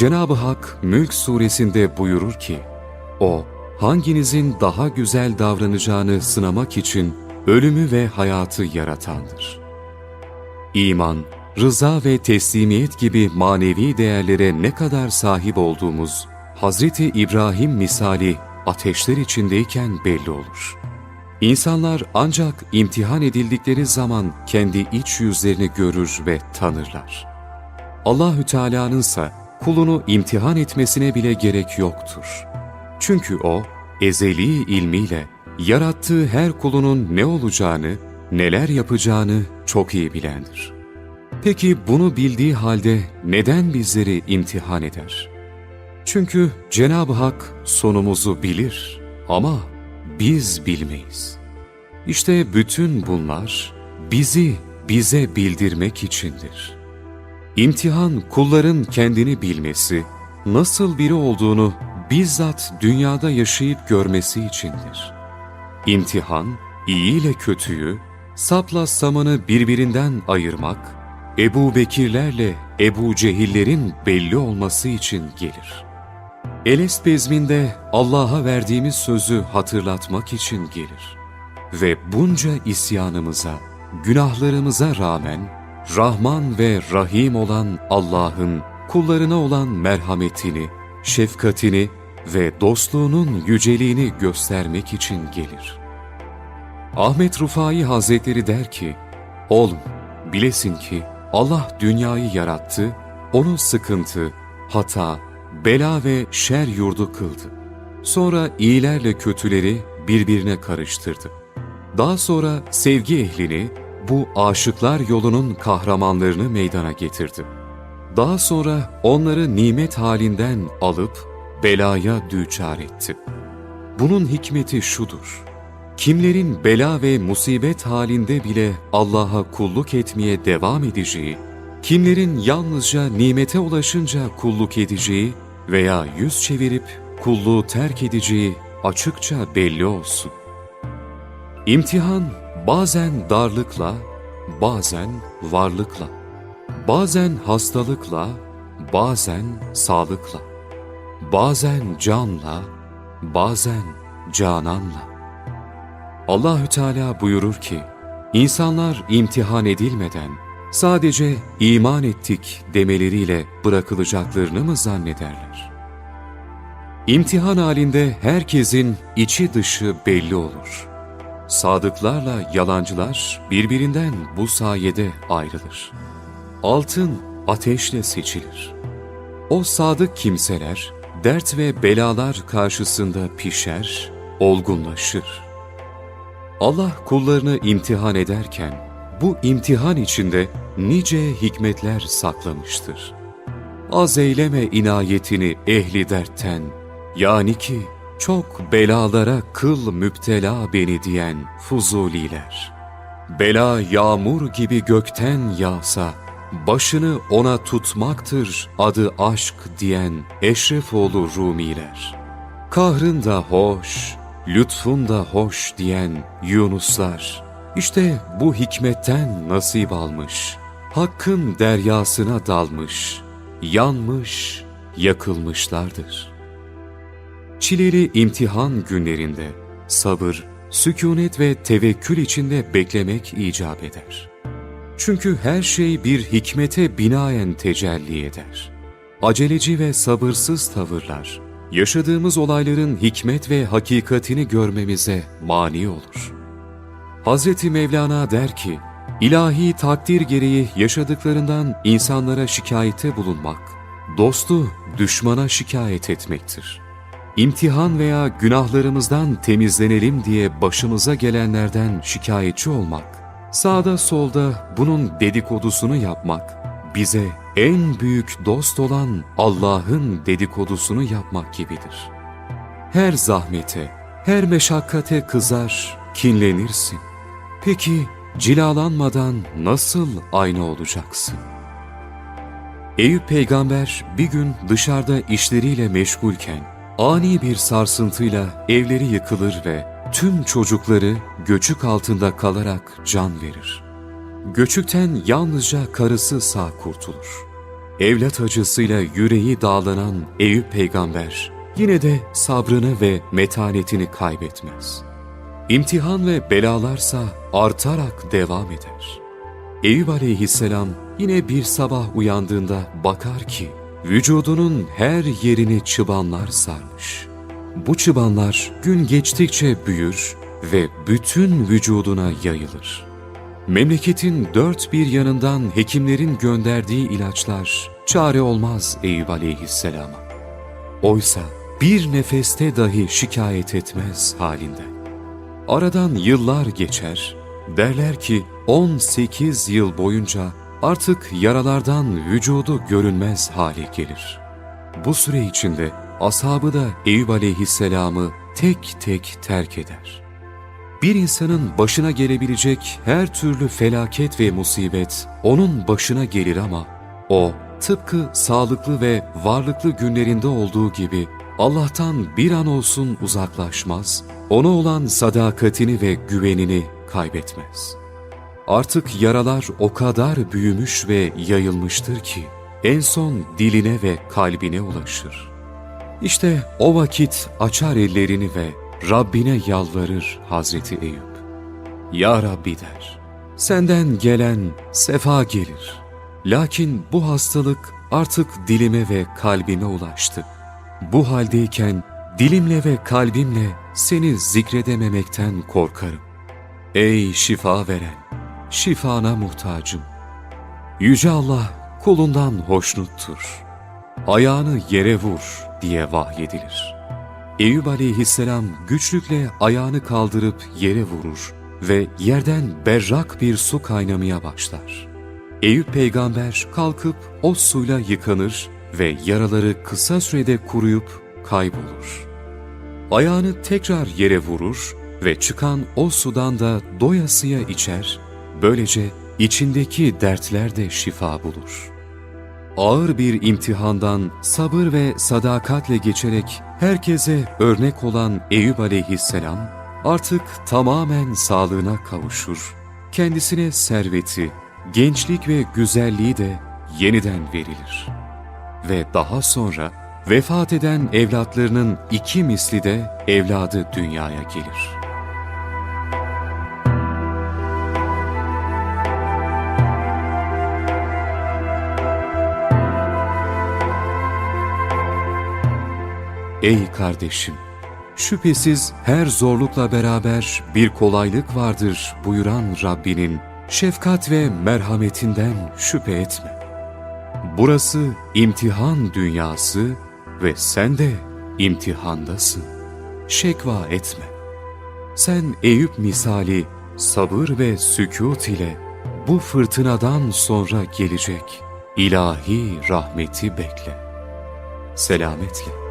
Cenab-ı Hak Mülk suresinde buyurur ki, O, hanginizin daha güzel davranacağını sınamak için ölümü ve hayatı yaratandır. İman, rıza ve teslimiyet gibi manevi değerlere ne kadar sahip olduğumuz, Hazreti İbrahim misali ateşler içindeyken belli olur. İnsanlar ancak imtihan edildikleri zaman kendi iç yüzlerini görür ve tanırlar. Allahü Teala'nın ise kulunu imtihan etmesine bile gerek yoktur. Çünkü o ezeli ilmiyle yarattığı her kulunun ne olacağını, neler yapacağını çok iyi bilendir. Peki bunu bildiği halde neden bizleri imtihan eder? Çünkü Cenab-ı Hak sonumuzu bilir ama biz bilmeyiz. İşte bütün bunlar bizi bize bildirmek içindir. İmtihan kulların kendini bilmesi, nasıl biri olduğunu bizzat dünyada yaşayıp görmesi içindir. İmtihan, iyi ile kötüyü, sapla samanı birbirinden ayırmak, Ebu Bekirlerle Ebu Cehillerin belli olması için gelir. Eles bezminde Allah'a verdiğimiz sözü hatırlatmak için gelir. Ve bunca isyanımıza, günahlarımıza rağmen Rahman ve Rahim olan Allah'ın kullarına olan merhametini, şefkatini ve dostluğunun yüceliğini göstermek için gelir. Ahmet Rufai Hazretleri der ki, Oğlum, bilesin ki Allah dünyayı yarattı, onu sıkıntı, hata, bela ve şer yurdu kıldı. Sonra iyilerle kötüleri birbirine karıştırdı. Daha sonra sevgi ehlini, bu aşıklar yolunun kahramanlarını meydana getirdi. Daha sonra onları nimet halinden alıp belaya düçar etti. Bunun hikmeti şudur. Kimlerin bela ve musibet halinde bile Allah'a kulluk etmeye devam edeceği, kimlerin yalnızca nimete ulaşınca kulluk edeceği veya yüz çevirip kulluğu terk edeceği açıkça belli olsun. İmtihan bazen darlıkla, bazen varlıkla, bazen hastalıkla, bazen sağlıkla, bazen canla, bazen cananla. Allahü Teala buyurur ki, insanlar imtihan edilmeden sadece iman ettik demeleriyle bırakılacaklarını mı zannederler? İmtihan halinde herkesin içi dışı belli olur. Sadıklarla yalancılar birbirinden bu sayede ayrılır. Altın ateşle seçilir. O sadık kimseler dert ve belalar karşısında pişer, olgunlaşır. Allah kullarını imtihan ederken bu imtihan içinde nice hikmetler saklamıştır. Az eyleme inayetini ehli dertten, yani ki çok belalara kıl müptela beni diyen fuzuliler. Bela yağmur gibi gökten yağsa, başını ona tutmaktır adı aşk diyen Eşrefoğlu Rumiler. Kahrın da hoş, lütfun da hoş diyen Yunuslar. İşte bu hikmetten nasip almış, Hakkın deryasına dalmış, yanmış, yakılmışlardır. Çileli imtihan günlerinde sabır, sükunet ve tevekkül içinde beklemek icap eder. Çünkü her şey bir hikmete binaen tecelli eder. Aceleci ve sabırsız tavırlar, yaşadığımız olayların hikmet ve hakikatini görmemize mani olur. Hz. Mevlana der ki, ilahi takdir gereği yaşadıklarından insanlara şikayete bulunmak, dostu düşmana şikayet etmektir. İmtihan veya günahlarımızdan temizlenelim diye başımıza gelenlerden şikayetçi olmak, sağda solda bunun dedikodusunu yapmak, bize en büyük dost olan Allah'ın dedikodusunu yapmak gibidir. Her zahmete, her meşakkate kızar, kinlenirsin. Peki cilalanmadan nasıl aynı olacaksın? Eyüp peygamber bir gün dışarıda işleriyle meşgulken ani bir sarsıntıyla evleri yıkılır ve tüm çocukları göçük altında kalarak can verir. Göçükten yalnızca karısı sağ kurtulur. evlat acısıyla yüreği dağlanan Eyüp peygamber yine de sabrını ve metanetini kaybetmez. İmtihan ve belalarsa artarak devam eder. Eyüp aleyhisselam yine bir sabah uyandığında bakar ki vücudunun her yerini çıbanlar sarmış. Bu çıbanlar gün geçtikçe büyür ve bütün vücuduna yayılır. Memleketin dört bir yanından hekimlerin gönderdiği ilaçlar çare olmaz Eyüp aleyhisselama. Oysa bir nefeste dahi şikayet etmez halinde. Aradan yıllar geçer, derler ki 18 yıl boyunca artık yaralardan vücudu görünmez hale gelir. Bu süre içinde ashabı da Eyüp aleyhisselamı tek tek terk eder. Bir insanın başına gelebilecek her türlü felaket ve musibet onun başına gelir ama o tıpkı sağlıklı ve varlıklı günlerinde olduğu gibi Allah'tan bir an olsun uzaklaşmaz, ona olan sadakatini ve güvenini kaybetmez. Artık yaralar o kadar büyümüş ve yayılmıştır ki en son diline ve kalbine ulaşır. İşte o vakit açar ellerini ve Rabbine yalvarır Hazreti Eyüp. Ya Rabbi der, senden gelen sefa gelir. Lakin bu hastalık artık dilime ve kalbime ulaştı. Bu haldeyken dilimle ve kalbimle seni zikredememekten korkarım. Ey şifa veren, şifana muhtacım. Yüce Allah kulundan hoşnuttur. Ayağını yere vur diye vahyedilir. Eyüp aleyhisselam güçlükle ayağını kaldırıp yere vurur ve yerden berrak bir su kaynamaya başlar. Eyüp peygamber kalkıp o suyla yıkanır ve yaraları kısa sürede kuruyup kaybolur. Ayağını tekrar yere vurur ve çıkan o sudan da doyasıya içer, böylece içindeki dertler de şifa bulur. Ağır bir imtihandan sabır ve sadakatle geçerek herkese örnek olan Eyüp aleyhisselam artık tamamen sağlığına kavuşur, kendisine serveti, gençlik ve güzelliği de yeniden verilir. Ve daha sonra vefat eden evlatlarının iki misli de evladı dünyaya gelir. Ey kardeşim! Şüphesiz her zorlukla beraber bir kolaylık vardır buyuran Rabbinin şefkat ve merhametinden şüphe etme. Burası imtihan dünyası ve sen de imtihandasın. Şekva etme. Sen Eyüp misali sabır ve sükut ile bu fırtınadan sonra gelecek ilahi rahmeti bekle. Selametle.